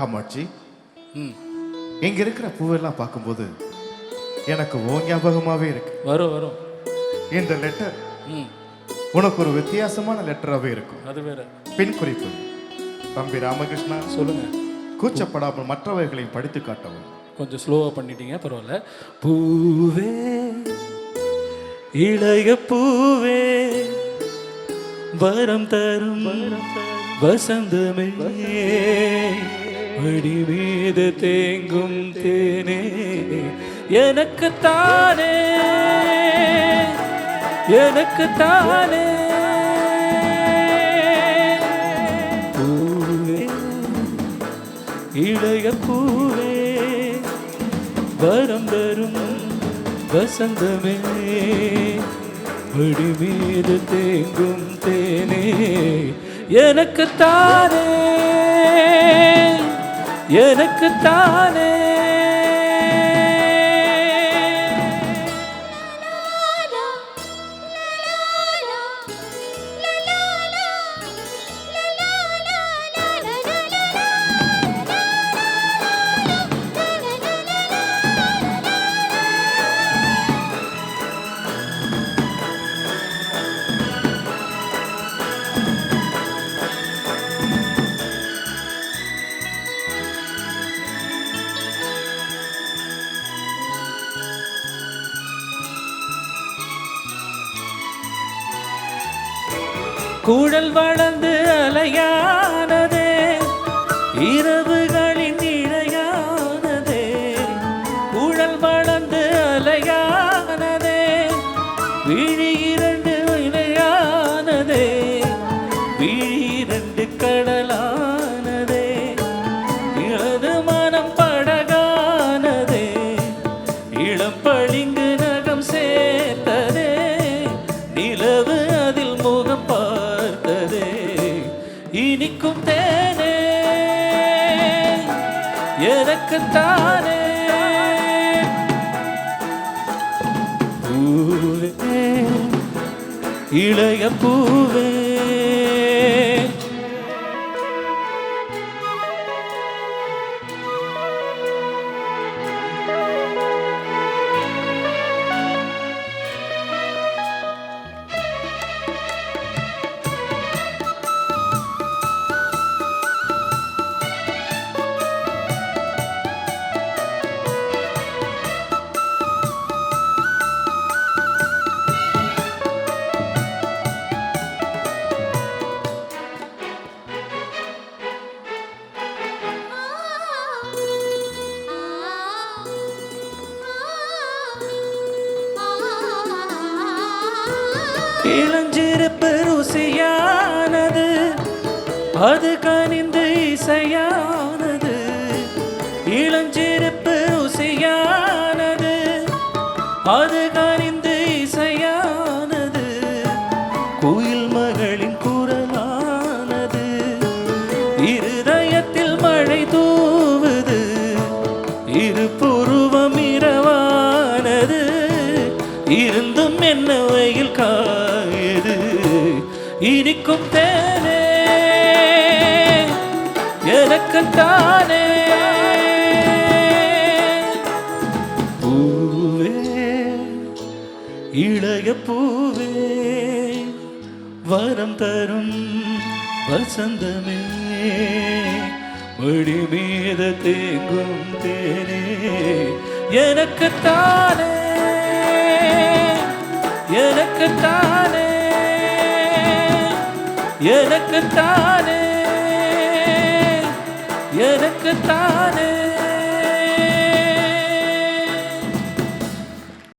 காமாட்சி ம் இங்க இருக்கிற பூவெல்லாம் பார்க்கும்போது எனக்கு ஓ ஞாபகமாவே இருக்கு. வரும் வரும். இந்த லெட்டர் ம் உனக்கு ஒரு வித்தியாசமான லெட்டராகவே இருக்கும். அது வேற. பின் குறிப்பு. தம்பி ராமகிருஷ்ணா சொல்லுங்க. கூச்சப்படாமல் மற்றவர்களையும் படித்து காட்டவும். கொஞ்சம் ஸ்லோவாக பண்ணிட்டீங்க பரவாயில்ல. பூவே இளைய பூவே வரம் தரும். வசந்தமே வடி மீது தேங்கும் தேனே. எனக்கு தானே எனக்கு தானே பூவே இளைய பூவே வரம் தரும். வசந்தமே வடி மீது தேங்கும் தேனே. எனக்கு தானே எனக்கு தானே. குழல் வளர்ந்து அலையானதே. இரு இனிக்கும் தேனே. எனக்குத்தானே. பூவே இளைய பூவே. இளஞ்சிறப்பு ருசியானது அது கனிந்து இசையானது. இளஞ்சிறப்பு ருசியானது அது கனிந்து இசையானது. குயில் மகளின் குரலானது இருதயத்தில் மழை தூவுது. இரு புருவம் இரவானது இருந்தும் என்ன வெயில் கா இனிக்கும் தேனே. எனக்கு தானே பூவே இளைய பூவே வரம் தரும் வசந்தமே. மடி மீத தேங்கும் தேனே. எனக்கு தானே எனக்குத்தானே. எனக்குத்தானே எனக்குத்தானே எனக்குத்தானே